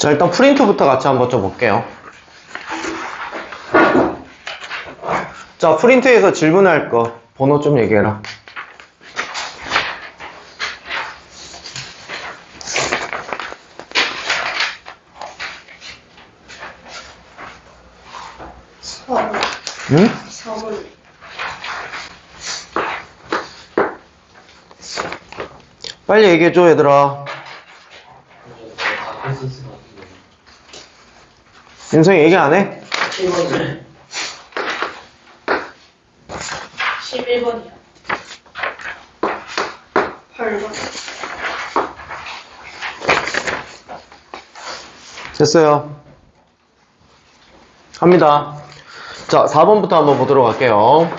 자, 일단 프린트부터 같이 한번 좀 볼게요. 자, 프린트에서 질문할 거 번호 좀 얘기해라. 응? 빨리 얘기해줘, 얘들아. 윤성이 얘기 안 해? 11번이요. 8번. 됐어요. 합니다. 자, 4번부터 한번 보도록 할게요.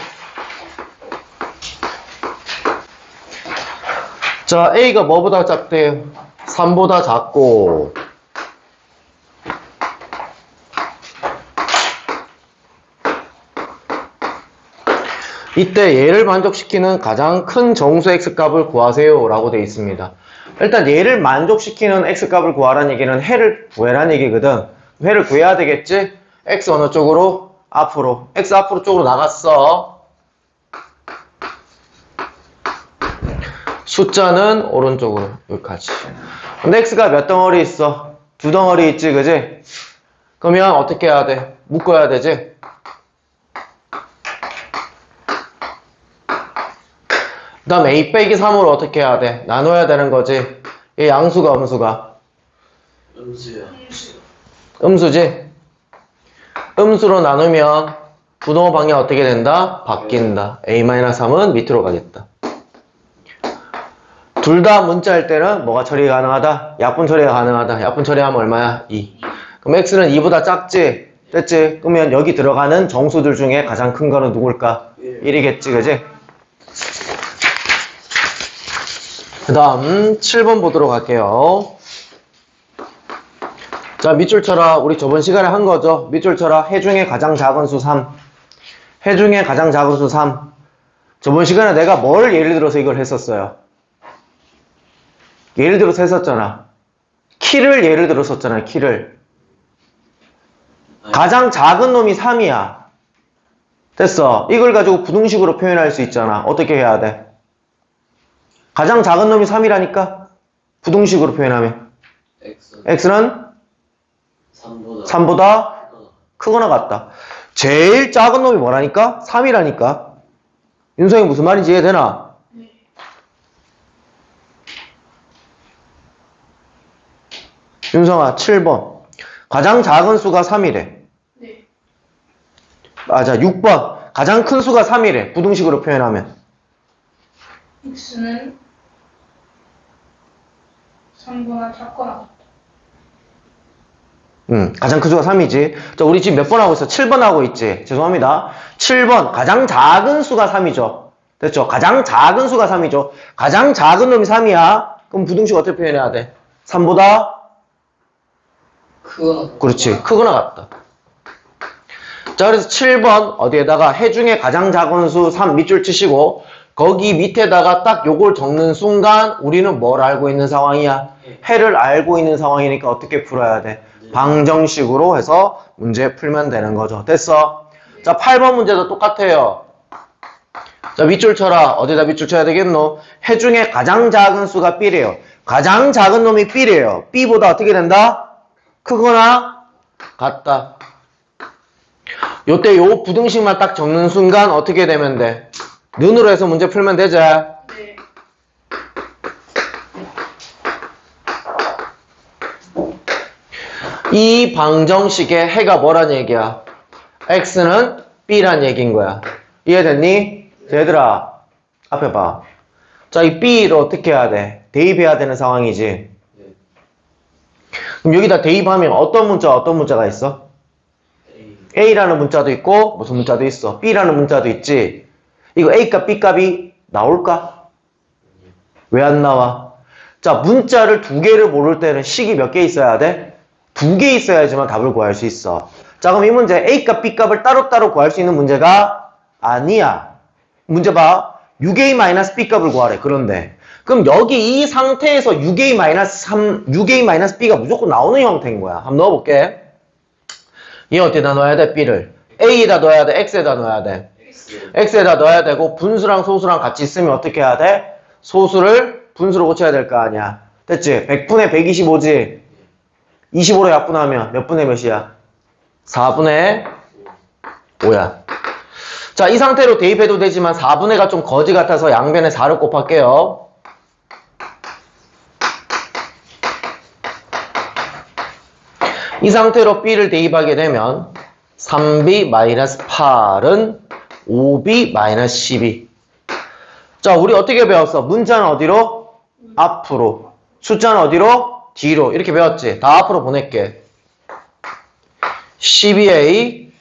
자, A가 뭐보다 작대? 3보다 작고, 이때 얘를 만족시키는 가장 큰 정수 x값을 구하세요 라고 되어 있습니다. 일단 얘를 만족시키는 x값을 구하라는 얘기는 해를 구해라는 얘기거든. 해를 구해야 되겠지? x 어느 쪽으로? 앞으로. x 앞으로 쪽으로 나갔어. 숫자는 오른쪽으로 여기까지. 근데 x가 몇 덩어리 있어? 두 덩어리 있지, 그지? 그러면 어떻게 해야 돼? 묶어야 되지? 그 다음 a 빼기 3으로 어떻게 해야 돼? 나눠야 되는 거지. 얘 양수가 음수가? 음수요. 음수지? 음수로 나누면 부동호 방향 어떻게 된다? 바뀐다. a-3은 밑으로 가겠다. 둘 다 문자일 때는 뭐가 처리 가능하다? 약분 처리가 가능하다. 약분 처리하면 얼마야? 2. 그럼 x는 2보다 작지? 됐지? 그러면 여기 들어가는 정수들 중에 가장 큰 거는 누굴까? 1이겠지, 그지? 그 다음 7번 보도록 할게요. 자, 밑줄 쳐라. 우리 저번 시간에 한 거죠. 밑줄 쳐라. 해 중에 가장 작은 수 3. 해 중에 가장 작은 수 3. 저번 시간에 내가 뭘 예를 들어서 이걸 했었어요. 예를 들어서 했었잖아. 키를 예를 들었었잖아. 키를. 가장 작은 놈이 3이야. 됐어. 이걸 가지고 부등식으로 표현할 수 있잖아. 어떻게 해야 돼? 가장 작은 놈이 3이라니까? 부등식으로 표현하면. X x는 3보다 3보다 크거나 같다. 제일 작은 놈이 뭐라니까? 3이라니까. 윤성이 무슨 말인지 이해되나? 윤성아, 7번. 가장 작은 수가 3이래. 네. 맞아, 6번. 가장 큰 수가 3이래. 부등식으로 표현하면. x는 3보다 작거나. 음, 가장 큰 수가 3이지. 자, 우리 지금 몇 번 하고 있어? 7번 하고 있지. 죄송합니다. 7번. 가장 작은 수가 3이죠. 됐죠? 가장 작은 수가 3이죠. 가장 작은 놈이 3이야. 그럼 부등식 어떻게 표현해야 돼? 3보다 크거나 그렇지. 크거나 같다. 자, 그래서 7번 어디에다가 해 중에 가장 작은 수 3 밑줄 치시고 거기 밑에다가 딱 요걸 적는 순간 우리는 뭘 알고 있는 상황이야? 해를 알고 있는 상황이니까 어떻게 풀어야 돼? 방정식으로 해서 문제 풀면 되는 거죠. 됐어? 자, 8번 문제도 똑같아요. 자, 밑줄 쳐라. 어디다 밑줄 쳐야 되겠노? 해 중에 가장 작은 수가 B래요. 가장 작은 놈이 B래요. B보다 어떻게 된다? 크거나 같다. 요때 요 부등식만 딱 적는 순간 어떻게 되면 돼? 눈으로 해서 문제 풀면 되지? 네. 이 방정식의 해가 뭐란 얘기야? x는 b란 얘기인 거야. 이해됐니? 얘들아, 앞에 봐. 자, 이 b를 어떻게 해야 돼? 대입해야 되는 상황이지. 그럼 여기다 대입하면 어떤 문자, 어떤 문자가 있어? A A라는 문자도 있고 무슨 문자도 있어. B라는 문자도 있지. 이거 A값, B값이 나올까? 왜 안 나와? 자, 문자를 두 개를 모를 때는 식이 몇 개 있어야 돼? 두 개 있어야지만 답을 구할 수 있어. 자, 그럼 이 문제 A값, B값을 따로따로 구할 수 있는 문제가 아니야. 문제 봐. 6A-B값을 구하래. 그런데 그럼 여기 이 상태에서 6a-3, 6a-b가 무조건 나오는 형태인 거야. 한번 넣어볼게. 얘 어디다 넣어야 돼? b를. a에다 넣어야 돼? x에다 넣어야 돼? X x에다 넣어야 되고 분수랑 소수랑 같이 있으면 어떻게 해야 돼? 소수를 분수로 고쳐야 될 거 아니야. 됐지? 100분의 125지? 25로 약분하면 몇 분의 몇이야? 4분의 5야. 자, 이 상태로 대입해도 되지만 4분의 가 좀 거지 같아서 양변에 4를 곱할게요. 이 상태로 b를 대입하게 되면 3b-8은 5b-12. 자, 우리 어떻게 배웠어? 문자는 어디로? 앞으로. 숫자는 어디로? 뒤로. 이렇게 배웠지? 다 앞으로 보낼게. 12a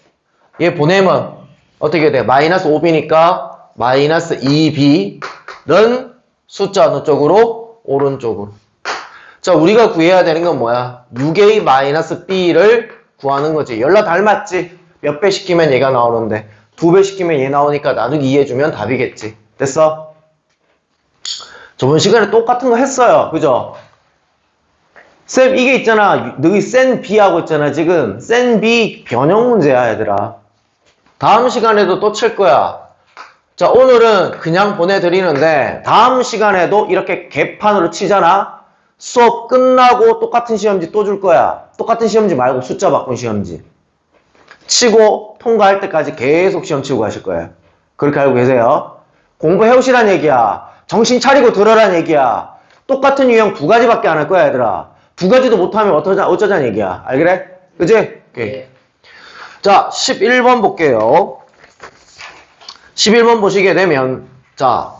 얘 보내면 어떻게 돼? 마이너스 5b니까 마이너스 2b는 숫자 어느 쪽으로? 오른쪽으로. 자, 우리가 구해야 되는 건 뭐야? 6a 마이너스 b를 구하는 거지. 연락 닮았지? 몇 배 시키면 얘가 나오는데 두 배 시키면 얘 나오니까 나누기 2 해주면 답이겠지. 됐어? 저번 시간에 똑같은 거 했어요. 그죠? 쌤, 이게 있잖아. 너희 센 B 하고 있잖아, 지금. 센 B 변형 문제야, 얘들아. 다음 시간에도 또 칠 거야. 자, 오늘은 그냥 보내드리는데, 다음 시간에도 이렇게 개판으로 치잖아? 수업 끝나고 똑같은 시험지 또 줄 거야. 똑같은 시험지 말고 숫자 바꾼 시험지. 치고 통과할 때까지 계속 시험 치고 가실 거예요. 그렇게 알고 계세요. 공부해 오시란 얘기야. 정신 차리고 들어란 얘기야. 똑같은 유형 두 가지밖에 안 할 거야, 얘들아. 두 가지도 못하면 어쩌자, 어쩌자는 얘기야. 알겠래? 그지? 네. 자, 11번 볼게요. 11번 보시게 되면, 자.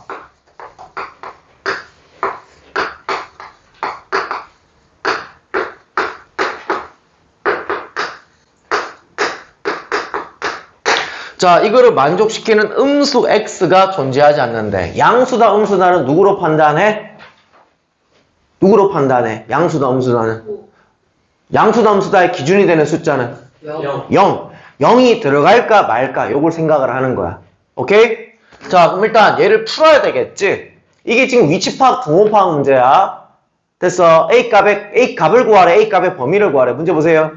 자, 이거를 만족시키는 음수 x가 존재하지 않는데, 양수다, 음수다는 누구로 판단해? 누구로 판단해? 양수다, 음수다는? 오. 양수다, 음수다의 기준이 되는 숫자는? 영 0. 0이 들어갈까 말까 요걸 생각을 하는 거야. 오케이? 자, 그럼 일단 얘를 풀어야 되겠지? 이게 지금 위치 파악, 등호 파악 문제야. 됐어. A 값의, A 값을 구하래. A 값의 범위를 구하래. 문제 보세요.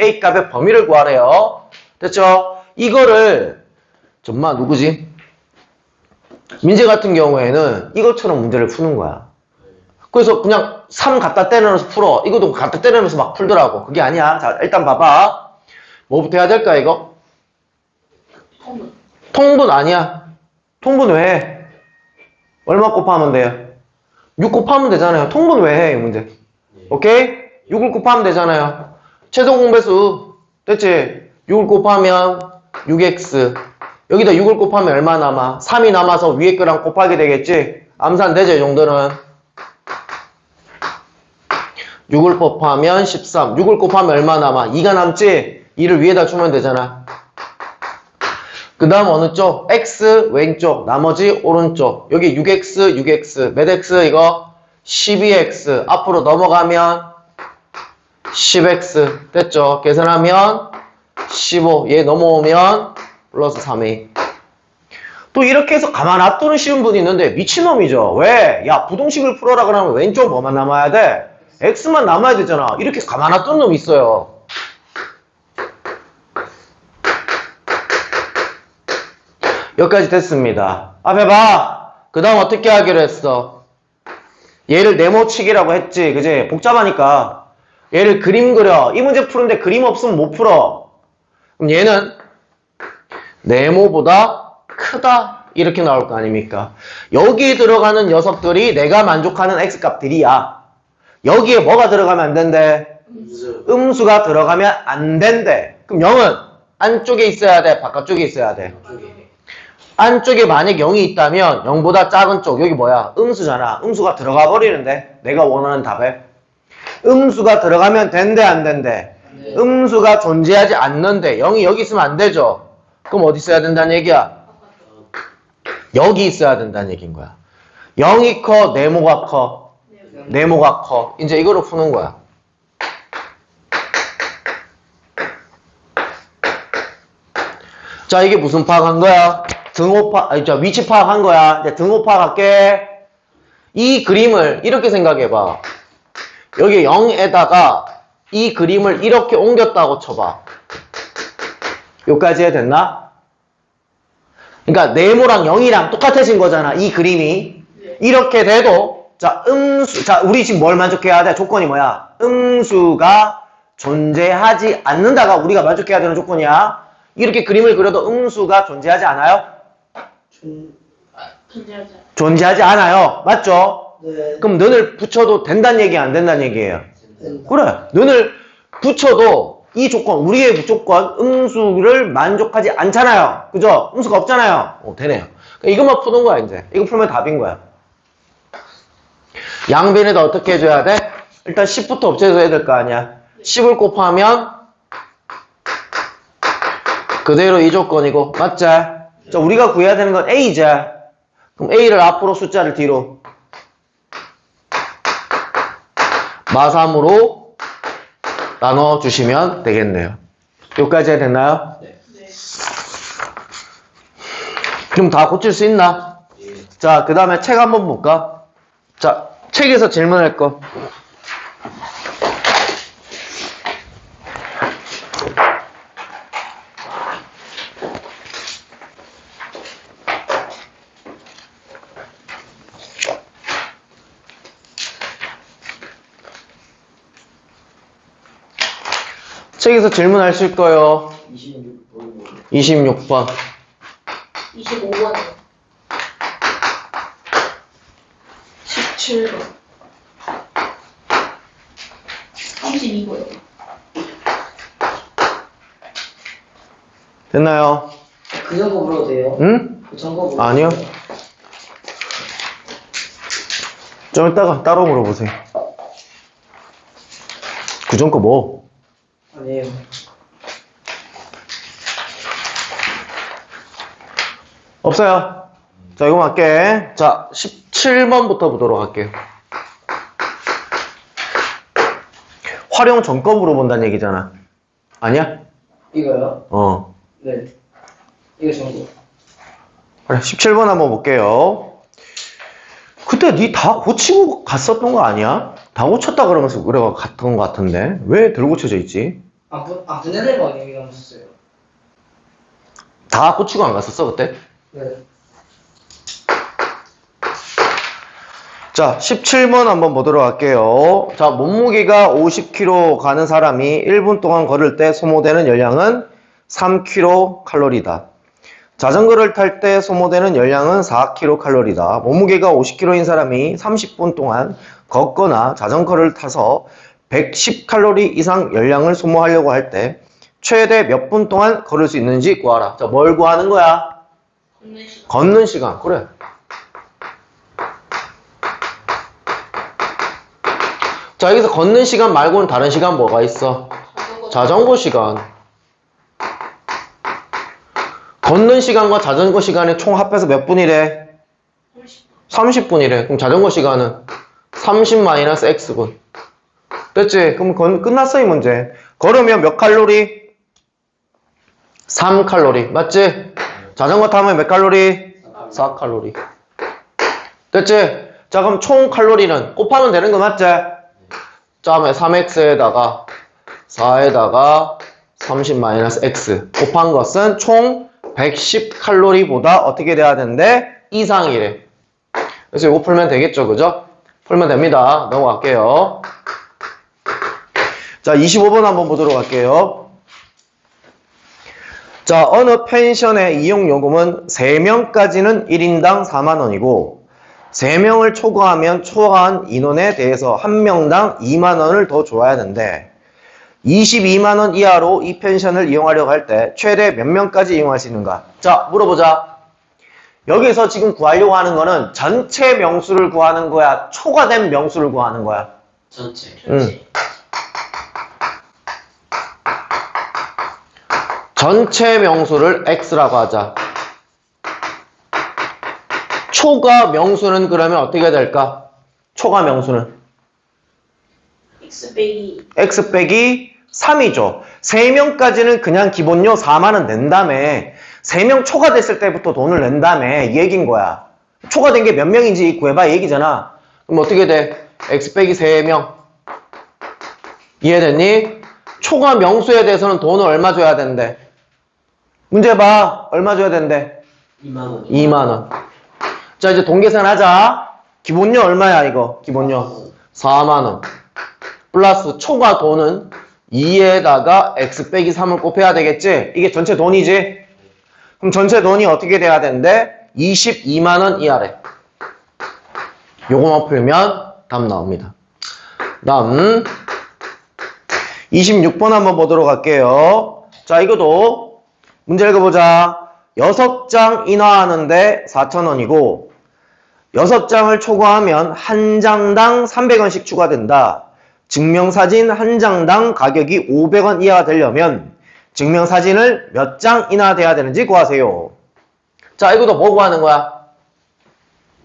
A 값의 범위를 구하래요. 됐죠? 이거를, 정말 누구지? 민재 같은 경우에는 이것처럼 문제를 푸는 거야. 그래서 그냥 3 갖다 때려넣어서 풀어. 이것도 갖다 때려넣어서 막 풀더라고. 그게 아니야. 자, 일단 봐봐. 뭐부터 해야 될까, 이거? 통분. 통분 아니야. 통분 왜 해? 얼마 곱하면 돼요? 6 곱하면 되잖아요. 통분 왜 해, 이 문제? 오케이? 6을 곱하면 되잖아요. 최소 공배수. 됐지? 6을 곱하면 6x. 여기다 6을 곱하면 얼마 남아? 3이 남아서 위에 거랑 곱하게 되겠지? 암산 되죠, 이 정도는? 6을 곱하면 13. 6을 곱하면 얼마 남아? 2가 남지? 2를 위에다 주면 되잖아. 그 다음 어느 쪽? X 왼쪽, 나머지 오른쪽. 여기 6X, 6X. 몇 X 이거? 12X. 앞으로 넘어가면 10X. 됐죠? 계산하면 15. 얘 넘어오면 플러스 3A. 또 이렇게 해서 가만 놔두는 쉬운 분이 있는데 미친놈이죠. 왜? 야, 부동식을 풀어라 그러면 왼쪽 뭐만 남아야 돼? X만 남아야 되잖아. 이렇게 가만 놔두는 놈이 있어요. 여기까지 됐습니다. 앞에 봐. 그 다음 어떻게 하기로 했어? 얘를 네모치기라고 했지. 그지? 복잡하니까. 얘를 그림 그려. 이 문제 푸는데 그림 없으면 못 풀어. 그럼 얘는 네모보다 크다. 이렇게 나올 거 아닙니까? 여기에 들어가는 녀석들이 내가 만족하는 x값들이야. 여기에 뭐가 들어가면 안 된대? 음수 음수가 들어가면 안 된대. 그럼 0은 안쪽에 있어야 돼? 바깥쪽에 있어야 돼? 쪽에 안쪽에 만약 0이 있다면 0보다 작은 쪽 여기 뭐야? 음수잖아. 음수가 들어가 버리는데 내가 원하는 답에 음수가 들어가면 된대 안 된대? 네. 음수가 존재하지 않는데 0이 여기 있으면 안 되죠. 그럼 어디 있어야 된다는 얘기야? 여기 있어야 된다는 얘기인 거야. 0이 커, 네모가 커, 네모가 커. 이제 이거로 푸는 거야. 자, 이게 무슨 파악한 거야? 등호 파, 아니, 저 위치 파악한 거야. 이제 등호 파악할게. 이 그림을 이렇게 생각해봐. 여기 0에다가 이 그림을 이렇게 옮겼다고 쳐봐. 여기까지 해 됐나? 그러니까 네모랑 0이랑 똑같아진 거잖아. 이 그림이. 네. 이렇게 돼도 자 음수 자 우리 지금 뭘 만족해야 돼? 조건이 뭐야? 음수가 존재하지 않는다가 우리가 만족해야 되는 조건이야. 이렇게 그림을 그려도 음수가 존재하지 않아요? 중, 존재하지 않아. 존재하지 않아요. 맞죠? 네. 그럼 눈을 붙여도 된다는 얘기 안 된다는 얘기예요. 그래. 눈을 붙여도 이 조건, 우리의 조건, 음수를 만족하지 않잖아요. 그죠? 음수가 없잖아요. 어, 되네요. 그러니까 이것만 푸는 거야, 이제. 이거 풀면 답인 거야. 양변에다 어떻게 해줘야 돼? 일단 10부터 없애줘야 될 거 아니야. 10을 곱하면 그대로 이 조건이고, 맞지? 자, 우리가 구해야 되는 건 A지. 그럼 A를 앞으로 숫자를 뒤로. 마삼으로 나눠주시면 되겠네요. 여기까지 해야 됐나요? 네. 네. 그럼 다 고칠 수 있나? 예. 자, 그 다음에 책 한번 볼까? 자, 책에서 질문할 거. 책에서 질문하실 거요. 26번. 26번. 25번. 17번. 32번이요. 됐나요? 그 정보 물어도 돼요? 응? 그 정보 물어도 아니요. 돼요? 좀 이따가 따로 물어보세요. 그 전 거 뭐? 아니에요. 없어요. 자, 이거 할게. 자, 17번부터 보도록 할게요. 활용 전거 물어본다는 얘기잖아. 아니야? 이거요? 어. 네. 이거 정보. 그래, 17번 한번 볼게요. 그때 니 다 고치고 갔었던 거 아니야? 다 고쳤다 그러면서 그래 갔던 거 같은데 왜 덜 고쳐져 있지? 아, 분, 아, 분해될 거 아니에요? 이거 썼어요. 다 고치고 안 갔었어 그때? 네. 자, 17번 한번 보도록 할게요. 자, 몸무게가 50kg 가는 사람이 1분 동안 걸을 때 소모되는 열량은 3kcal다. 자전거를 탈 때 소모되는 열량은 4kcal다. 몸무게가 50kg인 사람이 30분 동안 걷거나 자전거를 타서 110칼로리 이상 열량을 소모하려고 할 때 최대 몇 분 동안 걸을 수 있는지 구하라. 자, 뭘 구하는 거야? 걷는 시간. 걷는 시간. 그래. 자, 여기서 걷는 시간 말고는 다른 시간 뭐가 있어? 자전거. 자전거 시간. 걷는 시간과 자전거 시간의 총 합해서 몇 분이래? 30분. 30분이래. 그럼 자전거 시간은 30 마이너스 x분. 됐지? 그럼 건- 끝났어, 이 문제. 걸으면 몇 칼로리? 3칼로리. 맞지? 자전거 타면 몇 칼로리? 4칼로리. 됐지? 자, 그럼 총 칼로리는 곱하면 되는 거 맞지? 자, 그러면 3x에다가 4에다가 30 마이너스 x 곱한 것은 총 110 칼로리보다 어떻게 돼야 되는데? 이상이래. 그래서 이거 풀면 되겠죠, 그죠? 풀면 됩니다. 넘어갈게요. 자, 25번 한번 보도록 할게요. 자, 어느 펜션의 이용 요금은 3명까지는 1인당 4만원이고, 3명을 초과하면 초과한 인원에 대해서 한 명당 2만원을 더 줘야 하는데, 22만원 이하로 이 펜션을 이용하려고 할 때 최대 몇 명까지 이용할 수 있는가? 자, 물어보자. 여기서 지금 구하려고 하는 거는 전체 명수를 구하는 거야? 초과된 명수를 구하는 거야? 전체. 응. 전체 명수를 x라고 하자. 초과 명수는 그러면 어떻게 될까? 초과 명수는 X 빼기 x 빼기 3이죠. 3명까지는 그냥 기본료 4만원 낸 다음에 3명 초과됐을 때부터 돈을 낸 다음에 이 얘기인 거야. 초과된 게 몇 명인지 구해봐 이 얘기잖아. 그럼 어떻게 돼? x 빼기 3명. 이해됐니? 초과 명수에 대해서는 돈을 얼마 줘야 된대? 문제 봐. 얼마 줘야 된대? 2만원 2만원. 자, 이제 동계산 하자. 기본료 얼마야, 이거? 기본료. 4만원. 플러스 초과 돈은 2에다가 x 빼기 3을 곱해야 되겠지? 이게 전체 돈이지? 그럼 전체 돈이 어떻게 돼야 되는데? 22만원 이하래. 요거만 풀면 답 나옵니다. 다음 26번 한번 보도록 할게요. 자, 이것도 문제 읽어보자. 6장 인화하는데 4,000원이고 6장을 초과하면 한 장당 300원씩 추가된다. 증명사진 한 장당 가격이 500원 이하가 되려면 증명사진을 몇장 인화돼야 되는지 구하세요. 자, 이것도 뭐 구하는 거야?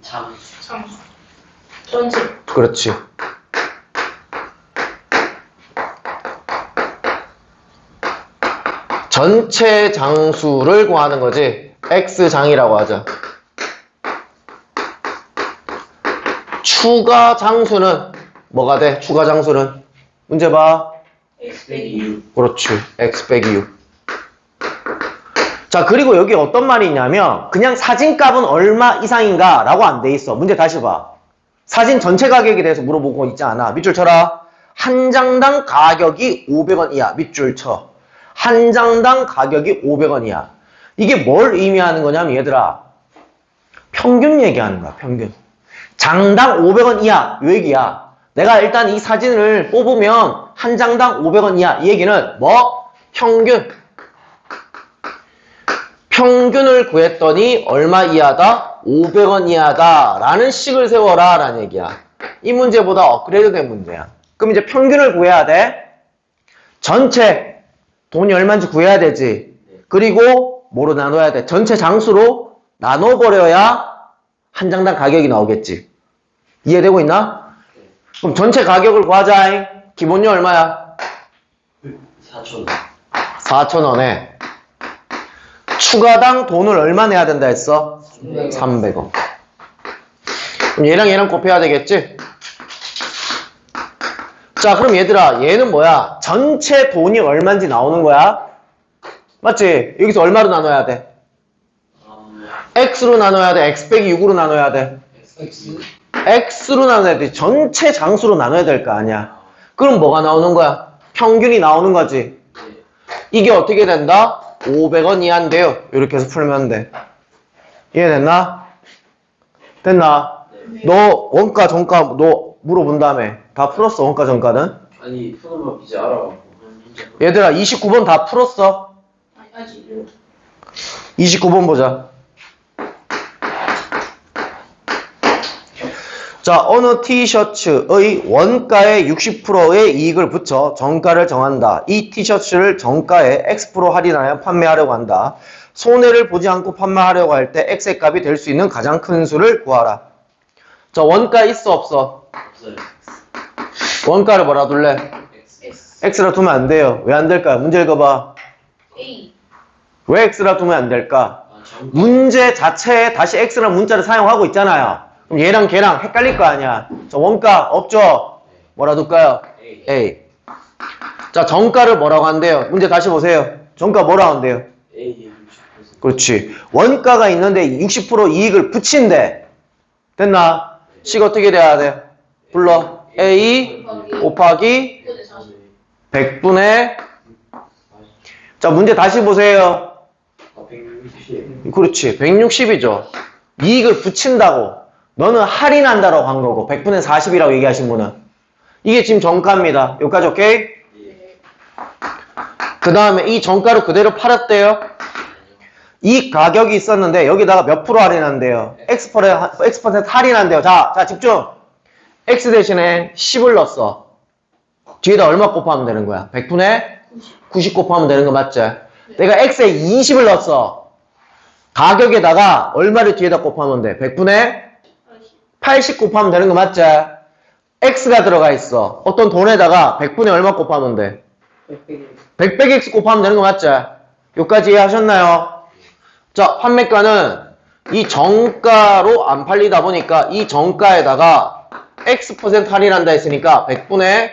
장 상수. 전체. 그렇지. 전체 장수를 구하는 거지. X장이라고 하죠. 추가 장수는 뭐가 돼? 추가 장수는 문제 봐. X 빼기 빼기 6 그렇지. X 빼기 6. 자, 그리고 여기 어떤 말이 있냐면 그냥 사진값은 얼마 이상인가 라고 안 돼 있어. 문제 다시 봐. 사진 전체 가격에 대해서 물어보고 있지 않아. 밑줄 쳐라. 한 장당 가격이 500원 이하. 밑줄 쳐. 한 장당 가격이 500원 이하. 이게 뭘 의미하는 거냐면 얘들아. 평균 얘기하는 거야. 평균. 장당 500원 이하. 요 얘기야. 내가 일단 이 사진을 뽑으면 한 장당 500원 이하. 이 얘기는 뭐? 평균. 평균을 구했더니 얼마 이하다? 500원 이하다. 라는 식을 세워라. 라는 얘기야. 이 문제보다 업그레이드 된 문제야. 그럼 이제 평균을 구해야 돼. 전체 돈이 얼마인지 구해야 되지. 그리고 뭐로 나눠야 돼? 전체 장수로 나눠버려야 한 장당 가격이 나오겠지. 이해되고 있나? 그럼 전체 가격을 구하자. 기본료 얼마야? 4,000원 4,000원에 추가당 돈을 얼마 내야 된다 했어? 300원. 그럼 얘랑 얘랑 곱해야 되겠지? 자, 그럼 얘들아, 얘는 뭐야? 전체 돈이 얼마인지 나오는 거야? 맞지? 여기서 얼마로 나눠야 돼? X로 나눠야 돼? X 빼기 6으로 나눠야 돼? X로 나눠야 돼. 전체 장수로 나눠야 될 거 아니야. 그럼 뭐가 나오는 거야? 평균이 나오는 거지. 이게 어떻게 된다? 500원 이하인데요. 이렇게 해서 풀면 돼. 이해됐나? 됐나? 너 원가 정가 너 물어본 다음에 다 풀었어 원가 정가는? 아니 푸는 법 이제 문제 얘들아 29번 다 풀었어. 아직요. 29번 보자. 자, 어느 티셔츠의 원가의 60%의 이익을 붙여 정가를 정한다. 이 티셔츠를 정가에 X% 할인하여 판매하려고 한다. 손해를 보지 않고 판매하려고 할 때 X의 값이 될 수 있는 가장 큰 수를 구하라. 자, 원가 있어 없어? 없어요 원가를 뭐라 둘래? X. X라 두면 안 돼요. 왜 안 될까요? 문제 읽어봐. A. 왜 X라 두면 안 될까? 아 장... 문제 자체에 다시 x라는 문자를 사용하고 있잖아요. 그럼 얘랑 걔랑 헷갈릴 거 아니야. 저 원가 없죠? 뭐라 둘까요? A A. 자, 정가를 뭐라고 한대요? 문제 다시 보세요. 정가 뭐라고 한대요? A 60% 그렇지. 원가가 있는데 60% 이익을 붙인대. 됐나? 식 어떻게 돼야 돼? 불러. A 곱하기 100분의 40. 100분의 자, 문제 다시 보세요. 아 160. 그렇지. 160이죠. 이익을 붙인다고. 너는 할인한다라고 한 거고. 100분의 40이라고 얘기하신 분은. 이게 지금 정가입니다. 여기까지 오케이? 예. 그 다음에 이 정가로 그대로 팔았대요. 이 가격이 있었는데 여기다가 몇 프로 할인한대요? X%, X% 할인한대요. 자, 자, 집중. X 대신에 10을 넣었어. 뒤에다 얼마 곱하면 되는 거야? 100분의 90 곱하면 되는 거 맞지? 내가 X에 20을 넣었어. 가격에다가 얼마를 뒤에다 곱하면 돼? 100분의 80 곱하면 되는 거 맞지? X가 들어가 있어. 어떤 돈에다가 100분의 얼마 곱하면 돼? 100 빼기 X 곱하면 되는 거 맞지? 여기까지 이해하셨나요? 자, 판매가는 이 정가로 안 팔리다 보니까 이 정가에다가 x% 할인한다 했으니까 100분의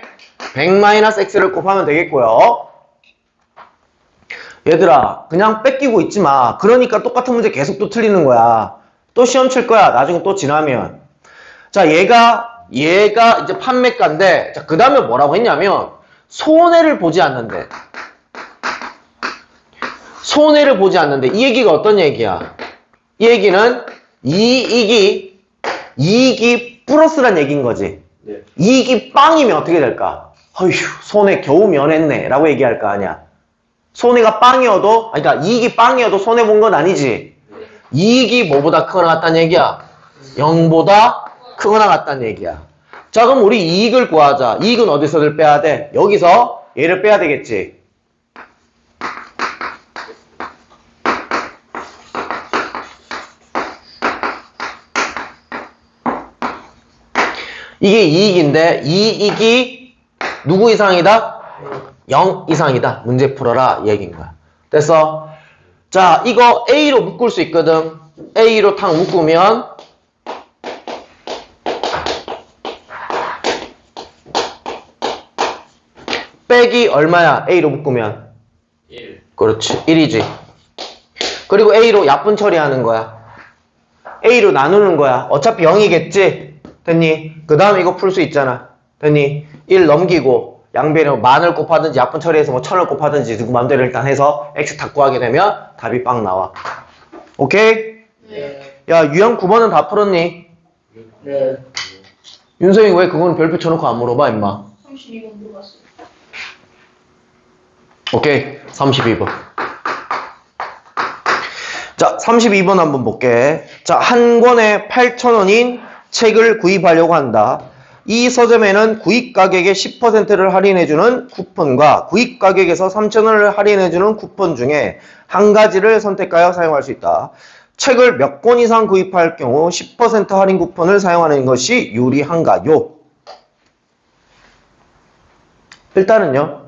100 마이너스 x를 곱하면 되겠고요. 얘들아, 그냥 뺏기고 있지 마. 그러니까 똑같은 문제 계속 또 틀리는 거야. 또 시험 칠 거야. 나중에 또 지나면. 자, 얘가, 얘가 이제 판매가인데, 자, 그 다음에 뭐라고 했냐면, 손해를 보지 않는데. 손해를 보지 않는데, 이 얘기가 어떤 얘기야? 이 얘기는 이익이, 이익이 플러스란 얘기인 거지. 네. 이익이 빵이면 어떻게 될까? 어휴, 손해 겨우 면했네. 라고 얘기할 거 아니야. 손해가 빵이어도, 아니, 그러니까 이익이 빵이어도 손해 본 건 아니지. 이익이 뭐보다 크거나 같다는 얘기야? 0보다 크거나 같다는 얘기야. 자, 그럼 우리 이익을 구하자. 이익은 어디서를 빼야 돼? 여기서 얘를 빼야 되겠지. 이게 이익인데, 이익이 누구 이상이다? 0 이상이다. 문제 풀어라. 이 얘기인 거야. 됐어? 자, 이거 A로 묶을 수 있거든. A로 탁 묶으면 빼기 얼마야? A로 묶으면 1. 그렇지. 1이지. 그리고 A로 약분 처리하는 거야. A로 나누는 거야. 어차피 0이겠지? 됐니? 그 다음에 이거 풀 수 있잖아. 됐니? 1 넘기고 양변에 만을 곱하든지 약분 처리해서 뭐 천을 곱하든지 누구 맘대로 일단 해서 X 다 구하게 되면 답이 빵 나와. 오케이? 네. 야, 유형 9번은 다 풀었니? 네. 윤성이 왜 그건 별표 쳐놓고 안 물어봐, 임마? 32번 물어봤어요. 오케이. 32번. 자, 32번 한번 볼게. 자, 한 권에 8,000원인 책을 구입하려고 한다. 이 서점에는 구입 가격의 10%를 할인해주는 쿠폰과 구입 가격에서 3,000원을 할인해주는 쿠폰 중에 한 가지를 선택하여 사용할 수 있다. 책을 몇 권 이상 구입할 경우 10% 할인 쿠폰을 사용하는 것이 유리한가요? 일단은요.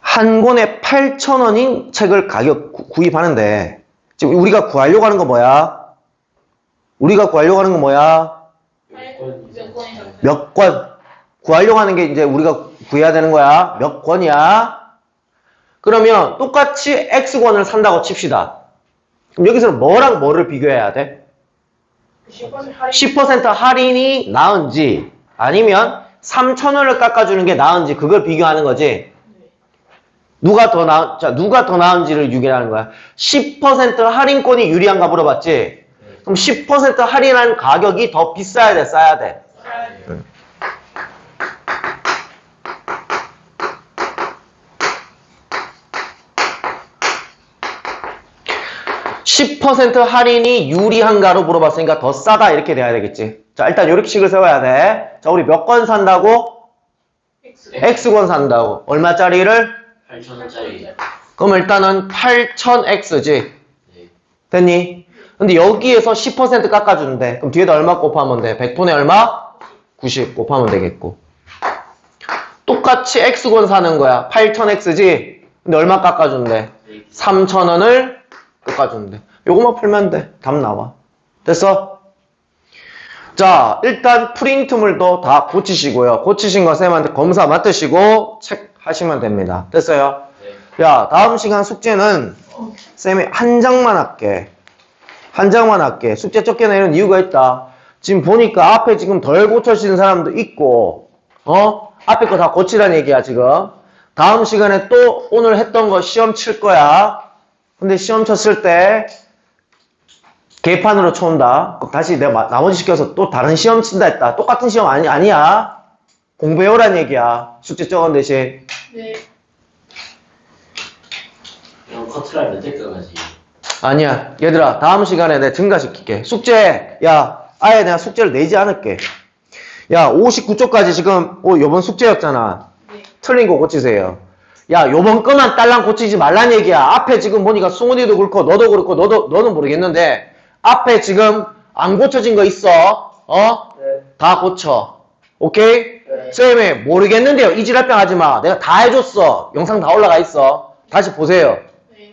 한 권에 8,000원인 책을 가격 구- 구입하는데 지금 우리가 구하려고 하는 거 뭐야? 우리가 구하려고 하는 거 뭐야? 몇 권? 구하려고 하는 게 이제 우리가 구해야 되는 거야. 몇 권이야? 그러면 똑같이 X권을 산다고 칩시다. 그럼 여기서는 뭐랑 뭐를 비교해야 돼? 10% 할인. 10% 할인이 나은지 아니면 3,000원을 깎아주는 게 나은지 그걸 비교하는 거지. 네. 누가 더 나, 자, 누가 더 나은지를 유기하는 거야. 10% 할인권이 유리한가 물어봤지? 그럼 10% 할인한 가격이 더 비싸야 돼, 싸야 돼? 네. 10% 할인이 유리한가로 물어봤으니까 더 싸다 이렇게 돼야 되겠지. 자, 일단 이렇게 식을 세워야 돼. 자, 우리 몇 권 산다고? X. X권 산다고. 얼마짜리를? 8,000원짜리. 그럼 일단은 8000X지. 네. 됐니? 근데 여기에서 10% 깎아주는데 그럼 뒤에다 얼마 곱하면 돼? 100분의 얼마? 90 곱하면 되겠고 똑같이 X권 사는 거야 8000X지? 근데 얼마 깎아준대? 3,000원을 깎아준대 요거만 풀면 돼. 답 나와. 됐어? 자 일단 프린트물도 다 고치시고요 고치신 거 쌤한테 검사 맡으시고 책 하시면 됩니다. 됐어요? 네. 야 다음 시간 숙제는 쌤이 한 장만 할게. 한 장만 할게. 숙제 적게 내는 이유가 있다. 지금 보니까 앞에 지금 덜 고쳐지는 사람도 있고, 어? 앞에 거 다 고치라는 얘기야, 지금. 다음 시간에 또 오늘 했던 거 시험 칠 거야. 근데 시험 쳤을 때, 개판으로 쳐온다. 그럼 다시 내가 마- 나머지 시켜서 또 다른 시험 친다 했다. 똑같은 시험 아니, 아니야. 공부해오란 얘기야. 숙제 적은 대신. 네. 그럼 커트라인 몇 대까지? 아니야. 얘들아, 다음 시간에 내가 증가시킬게. 숙제, 야, 아예 내가 숙제를 내지 않을게. 야, 59쪽까지 지금, 어, 요번 숙제였잖아. 네. 틀린 거 고치세요. 야, 요번 거만 딸랑 고치지 말란 얘기야. 앞에 지금 보니까 승훈이도 그렇고, 너도 그렇고, 너도, 너는 모르겠는데, 앞에 지금 안 고쳐진 거 있어. 어? 네. 다 고쳐. 오케이? 네. 쌤이 모르겠는데요. 이 지랄병 하지 마. 내가 다 해줬어. 영상 다 올라가 있어. 다시 보세요.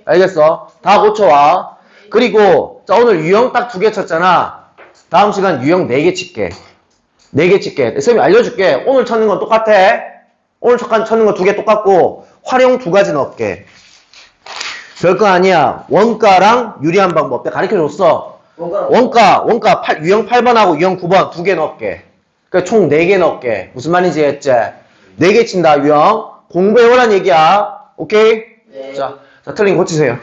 네. 알겠어? 다 고쳐와. 그리고, 자, 오늘 유형 딱 두 개 쳤잖아. 다음 시간 유형 네 개 칠게. 4개 칠게. 선생님이 알려줄게. 오늘 찾는 건 똑같아. 오늘 찾- 찾는 거 두 개 똑같고 활용 두 가지 넣을게. 별거 아니야. 원가랑 유리한 방법 내가 가르쳐줬어. 원가, 원가 8, 유형 8번하고 유형 9번 두 개 넣을게. 그러니까 총 4개 넣을게. 무슨 말인지 했지? 4개 친다, 유형. 공부해오란 얘기야. 오케이? 네. 자, 자, 틀린 거 고치세요.